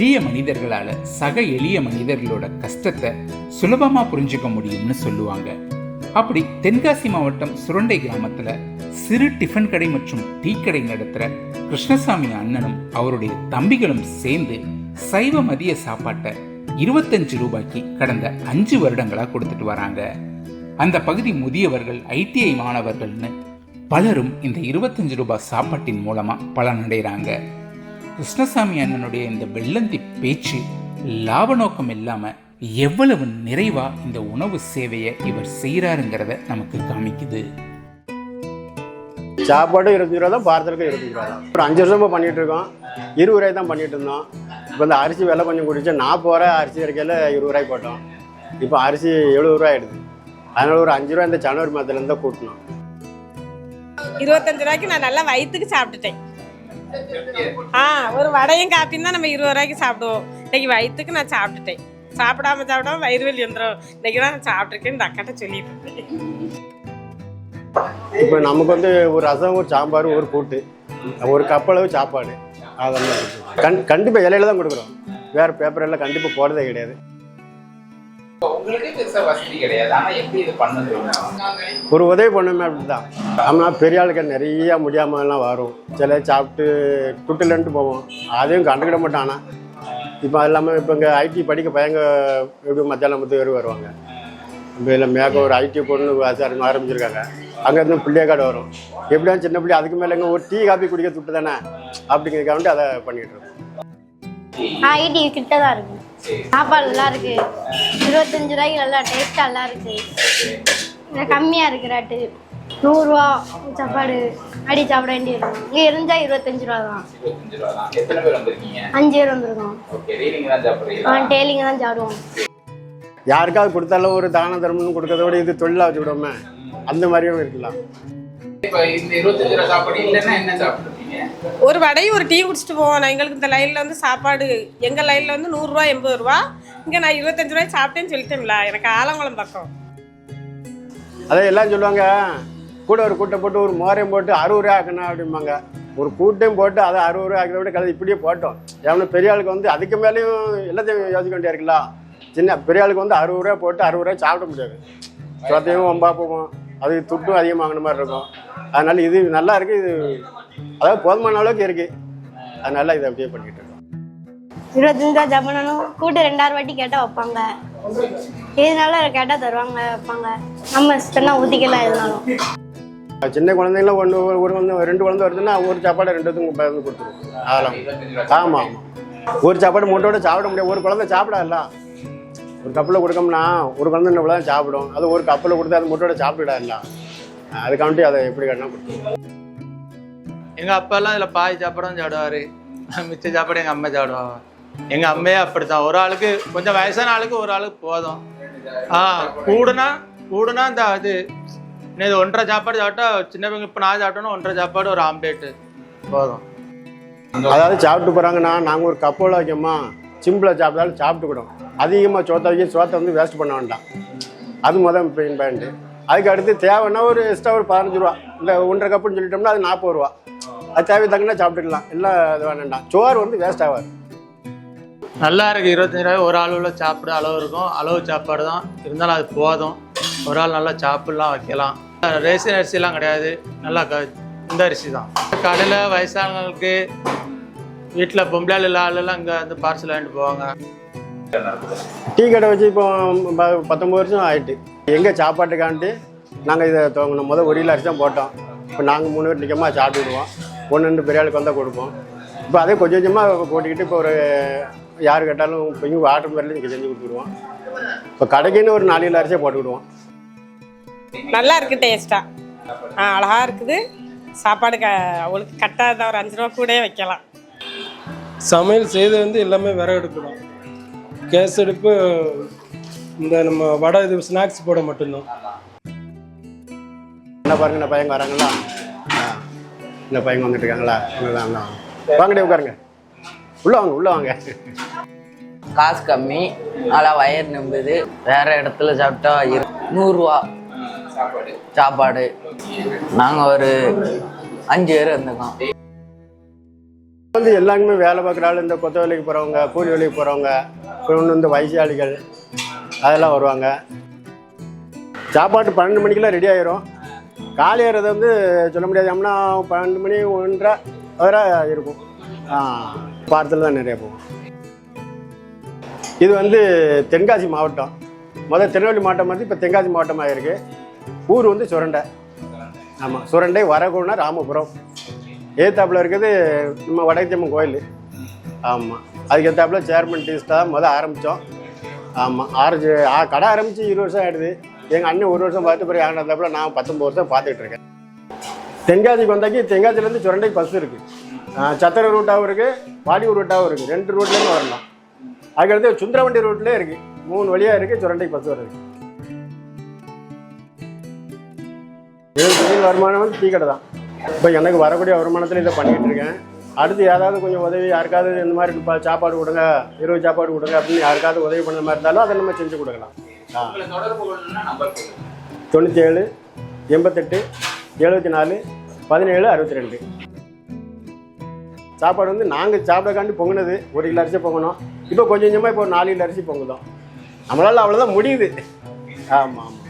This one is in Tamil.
எளிய மனிதர்களால சக எளிய மனிதர்களோட கஷ்டத்தை சுலபமா புரிஞ்சுக்க முடியும்னு சொல்லுவாங்க. அப்படி தென்காசி மாவட்டம் சுரண்டை கிராமத்துல சிறு டிஃபன் கடை மற்றும் டீ கடை நடத்துற கிருஷ்ணசாமி அண்ணனும் அவருடைய தம்பிகளும் சேர்ந்து சைவ மதிய சாப்பாட்டை இருபத்தஞ்சு ரூபாய்க்கு கடந்த அஞ்சு வருடங்களா கொடுத்துட்டு வராங்க. அந்த பகுதி முதியவர்கள் ஐடிஐ மாணவர்கள்னு பலரும் இந்த இருபத்தஞ்சு ரூபாய் சாப்பாட்டின் மூலமா பலனடைகிறாங்க கிருஷ்ணசாமி அண்ணனுடைய இந்த வெள்ளந்தி பேச்சு லாப நோக்கம் இல்லாம எவ்வளவு நிறைவா இந்த உணவு சேவையை இவர் செய்கிறாருங்கிறத நமக்கு காமிக்குது. சாப்பாடும் இருபத்தஞ்சு ரூபா தான் பார்சலுக்கும் இருபத்தஞ்சு ரூபா தான். ஒரு அஞ்சு வருஷமா பண்ணிட்டு இருக்கோம். இருபது ரூபாய் தான் பண்ணிட்டு இருந்தோம். இப்போ இந்த அரிசி விலை கொஞ்சம் குடிச்சு நான் போகிற அரிசி கிடைக்கல இருபது ரூபாய் போட்டோம். இப்போ அரிசி எழுபது ரூபாய் ஆயிடுது. அதனால ஒரு அஞ்சு ரூபா இந்த ஜனவரி மாதத்துலேருந்து தான் கூட்டணும். இருபத்தஞ்சு ரூபாய்க்கு நான் நல்லா வயிற்றுக்கு சாப்பிட்டுட்டேன். ஆ ஒரு வடையும் காப்பியும் தான் நம்ம இருபது ரூபாய்க்கு சாப்பிடுவோம். இன்னைக்கு வயிற்றுக்கு நான் சாப்பிட்டுட்டேன். சாப்பிடாம சாப்பிடாம வயிறு வலி வந்துடும் இன்னைக்கு தான் நான் சாப்பிட்ருக்கேன்னு இந்த அக்காட்ட சொல்லிட்டு இப்போ நமக்கு வந்து ஒரு ரசம் ஒரு சாம்பார் ஒரு கூட்டு ஒரு கப்பளவு சாப்பாடு. அதெல்லாம் கண் கண்டிப்பாக இலையில தான் கொடுக்குறோம். வேறு பேப்பர் எல்லாம் கண்டிப்பாக போடுறதே கிடையாது. ஒரு உதவி பண்ணுமே அப்படி தான் ஆமாம் பெரிய ஆளுக்கு நிறைய முடியாமலாம் வரும். சில சாப்பிட்டு துட்டுலன்ட்டு போவோம். அதையும் கண்டுக்கிட மாட்டானா இப்போ அது இல்லாமல் இப்போ இங்கே ஐடி படிக்க பையங்க எப்படி மத்தியானம் பத்து பேர் வருவாங்க? இப்போ இல்லை மேக்க ஒரு ஐடி பொண்ணு ஆசாரம் ஆரம்பிச்சிருக்காங்க. அங்கேருந்து பிள்ளையக்காடு வரும். எப்படியும் சின்ன பிள்ளை அதுக்கு மேலே ஒரு டீ காபி குடிக்க துட்டு தானே? அப்படிங்கிறதுக்காக வேண்டி அதை பண்ணிகிட்டு இருக்கோம். ஐடி கிட்ட தான் இருக்கு. சாப்பாடு நல்லா இருக்கு இருபத்தஞ்சு ரூபாய்க்கு நல்லா டேஸ்டா நல்லா இருக்கு கம்மியா இருக்கு ரேட்டு நூறுரூவா சாப்பாடு. அடி சாப்பிட வேண்டியிருக்கும். இங்கே இருந்தா இருபத்தஞ்சு ரூபா தான். அஞ்சு பேர் வந்திருக்கோம். ஓகே ரீடிங் தான் ஆ சாப்பிடுறீங்களா டெய்லிங்க தான் சாப்பிடுவோம். யாருக்காவது கொடுத்தாலும் ஒரு தான தர்மம்னு கொடுக்கறத விட இது தொழிலாக வச்சு விடாம அந்த மாதிரியும் இருக்கலாம். இப்ப இந்த இருபத்தஞ்சு ரூபா சாப்பாடு இல்லைன்னா என்ன சாப்பிடுறீங்க ஒரு வடையும் ஒரு டீ குடிச்சிட்டு போவோம். நான் எங்களுக்கு இந்த லைனில் வந்து சாப்பாடு எங்கள் லைனில் வந்து நூறுரூவா எண்பது ரூபா. இங்கே நான் இருபத்தஞ்சு ரூபாய் சாப்பிட்டேன்னு சொல்லிட்டேன்ல. எனக்கு ஆலங்குளம் பக்கம். அதே எல்லாம் சொல்லுவாங்க. கூட ஒரு கூட்டை போட்டு ஒரு மோரையும் போட்டு அறுபது ரூபா ஆக்கணும் அப்படிம்பாங்க. ஒரு கூட்டையும் போட்டு அதை அறுபது ரூபா ஆக்கிறத விட கதை இப்படியே போட்டோம். எவனு பெரிய ஆளுக்கு வந்து அதுக்கு மேலேயும் எல்லாத்தையும் யோசிக்க வேண்டியா இருக்கலாம் சின்ன பெரிய ஆளுக்கு வந்து அறுபது ரூபா போட்டு அறுபது ரூபா சாப்பிட முடியாது. சுத்தையும் ஒம்பா போகும். அதுக்கு துட்டும் அதிகமாகின மாதிரி இருக்கும். அதனால இது நல்லா இருக்கு. இது அதாவது போதுமான அளவுக்கு இருக்கு. அதனால இதை அப்படியே பண்ணிட்டு இருக்கோம். இருபத்தஞ்சு ரூபா சாப்பிடணும் கூட்டு ரெண்டாயிரம் வாட்டி கேட்டால் வைப்பாங்க. எதுனால கேட்டால் தருவாங்க வைப்பாங்க. நம்ம இஷ்டம்னா ஊற்றிக்கலாம் எதுனாலும். சின்ன குழந்தைங்களாம் ஒன்று ஒரு குழந்தை ரெண்டு குழந்தை வருதுன்னா ஒரு சாப்பாடு ரெண்டுத்துக்கும் பகிர்ந்து கொடுத்துருவோம் அதெல்லாம் ஆமாம் ஆமாம் ஒரு சாப்பாடு மூட்டோட சாப்பிட முடியாது. ஒரு குழந்தை சாப்பிடாதுல்ல. ஒரு கப்பில் கொடுக்கோம்னா ஒரு குழந்தை இவ்வளோ தான் சாப்பிடும். அது ஒரு கப்பில் கொடுத்து அது மூட்டோட சாப்பிடாதுல்ல அதுக்காண்டி அதை எப்படி கட்டினா கொடுத்துருவோம் எங்கள் அப்பாலாம் இதில் பாய் சாப்பாடும் சாப்பிடுவார். மிச்ச சாப்பாடு எங்கள் அம்மா சாப்பிடுவாங்க. எங்கள் அம்மையே அப்படித்தான். ஒரு ஆளுக்கு கொஞ்சம் வயசான ஆளுக்கு ஒரு ஆளுக்கு போதும். ஆ கூடுனா கூடுனா இந்த இது இது ஒன்றரை சாப்பாடு சாப்பிட்டா சின்ன பையன் இப்போ நான் சாப்பிட்டோன்னா ஒன்றரை சாப்பாடு ஒரு ஆம்லேட்டு போதும். அதாவது சாப்பிட்டு போகிறாங்கன்னா நாங்கள் ஒரு கப்போல வைக்கோமா சிம்பிளாக சாப்பிட்டாலும் சாப்பிட்டுக்கிடும். அதிகமாக சோத்தை வைக்க சோத்தை வந்து வேஸ்ட் பண்ண வேண்டாம். அது முதல் பெயின் பாயிண்ட்டு அதுக்கு அடுத்து தேவைன்னா ஒரு எக்ஸ்ட்ரா ஒரு பதினஞ்சு ரூபா. இல்லை ஒன்றரை கப்புன்னு சொல்லிட்டோம்னா அது நாற்பது ரூபா. அது தேவை தங்கினா சாப்பிட்டுக்கலாம். எல்லாம் இது வேண்டாம் சோறு வந்து வேஸ்ட் ஆகாது. நல்லா இருக்கு. இருபத்தஞ்சு ரூபாய் ஒரு உள்ள சாப்பிட அளவு இருக்கும். அளவு சாப்பாடு தான். இருந்தாலும் அது போதும். ஒரு ஆள் நல்லா சாப்பிடலாம் வைக்கலாம். ரேஷன் அரிசிலாம் கிடையாது. நல்லா க இந்த அரிசி தான். கடையில் வயசானவங்களுக்கு வீட்டில் பொம்பளை இல்ல ஆளுலாம் இங்கே வந்து பார்சல் வாங்கிட்டு போவாங்க. டீ கடை வச்சு இப்போ பத்தொம்பது வருஷம் ஆயிட்டு. எங்கள் சாப்பாட்டுக்காண்டி நாங்கள் இதை துவங்கணும். முதல் ஒரு கிலோ அரிசி தான் போட்டோம். இப்போ நாங்கள் மூணு பேர் நிற்கமாக சாப்பிட்டுடுவோம் ஒன்று ரெண்டு பெரிய ஆளுக்கு வந்தால் கொடுப்போம். இப்போ அதே கொஞ்சம் கொஞ்சமாக போட்டுக்கிட்டு இப்போ ஒரு யார் கேட்டாலும் இப்போ ஆர்டர் பேரில் இங்கே செஞ்சு கொடுத்துருவோம். இப்போ கடைக்குன்னு ஒரு நாலு கிலோ அரிசியை போட்டுக்கிடுவோம் நல்லா இருக்கு டேஸ்டா ஆ. அழகா இருக்குது. சாப்பாடு க அவளுக்கு கட்டாத ஒரு அஞ்சு ரூபா கூட வைக்கலாம். சமையல் செய்து வந்து எல்லாமே விறகு அடுப்பு கேஸ் அடுப்பு இந்த நம்ம வடை இது ஸ்நாக்ஸ் போட மட்டும்தான். என்ன பாருங்க பையங்க வராங்களா. இந்த பையங்க வந்துட்டு இருக்காங்களா இவங்க தான். வாங்கடே உட்காருங்க. உள்ள வாங்க உள்ள வாங்க. காசு கம்மி நல்லா வயிறு நம்புது வேற இடத்துல சாப்பிட்டா இரு- நூறுரூவா. சாப்பாடு. நாங்கள் ஒரு அஞ்சு பேர் இருந்துக்கோம். வந்து எல்லாருமே வேலை பார்க்குற ஆள் இந்த கொத்த வேலைக்கு போகிறவங்க கூலி வேலைக்கு போகிறவங்க இன்னும் இந்த வயசாளிகள் அதெல்லாம் வருவாங்க. சாப்பாட்டு பன்னெண்டு மணிக்கெல்லாம் ரெடி ஆயிரும். காலி ஏறது வந்து சொல்ல முடியாது. எம்னா பன்னெண்டு மணி ஒன்றரை வரை இருக்கும். வாரத்தில் தான் நிறைய போகும் இது வந்து தென்காசி மாவட்டம். முதல் திருநெல்வேலி மாவட்டம் வந்து இப்போ தென்காசி மாவட்டமாக இருக்குது ஊர் வந்து சுரண்டை. ஆமாம் சுரண்டை வரகுணா ராமபுரம். ஏத்தாப்பில் இருக்குது நம்ம வடக்கத்தியம்மன் கோயில். ஆமாம் அதுக்கு ஏத்தாப்புல சேர்மன் டீஸ்ட் தான் முதல் ஆரம்பித்தோம் ஆமாம் ஆரஞ்சு ஆ கடை ஆரம்பித்து இருபது வருஷம் ஆகிடுது எங்கள் அண்ணன் ஒரு வருஷம் பார்த்து பிறகு ஆனதாப்புல நான் பத்தொம்பது வருஷம் பார்த்துட்டு இருக்கேன். தென்காசிக்கு வந்தாக்கி தென்காசிலேருந்து சுரண்டை பஸ் இருக்குது சத்திர ரூட்டாகவும் இருக்குது பாடியூர் ரூட்டாகவும் இருக்குது ரெண்டு ரூட்லேருந்து வரலாம் அதுக்கடுத்து சுந்தரவண்டி ரூட்லேயே இருக்குது மூணு வழியாக இருக்குது சுரண்டை பஸ் வருது எனக்கு தொழில் வருமானம் வந்து டீ கடை தான். இப்போ எனக்கு வரக்கூடிய வருமானத்தில் இதை பண்ணிக்கிட்டு இருக்கேன். அடுத்து ஏதாவது கொஞ்சம் உதவி யாருக்காவது இந்த மாதிரி சாப்பாடு கொடுங்க இரவு சாப்பாடு கொடுங்க அப்படின்னு யாருக்காவது உதவி பண்ண மாதிரி இருந்தாலும் அதை நம்ம செஞ்சு கொடுக்கலாம். உங்களை தொடர்பு கொள்ளணும்னா நம்பர் சொல்லுங்க தொண்ணூற்றி ஏழு எண்பத்தெட்டு எழுபத்தி நாலு பதினேழு அறுபத்தி ரெண்டு சாப்பாடு வந்து நாங்கள் சாப்பிடக்காண்டி பொங்குனது. ஒரு கிலோ அரிசி பொங்கணும். இப்போ கொஞ்சம் கொஞ்சமாக இப்போ ஒரு நாலு கிலோ அரிசி பொங்குதோம். நம்மளால் அவ்வளோதான் முடியுது. ஆமாம் ஆமாம்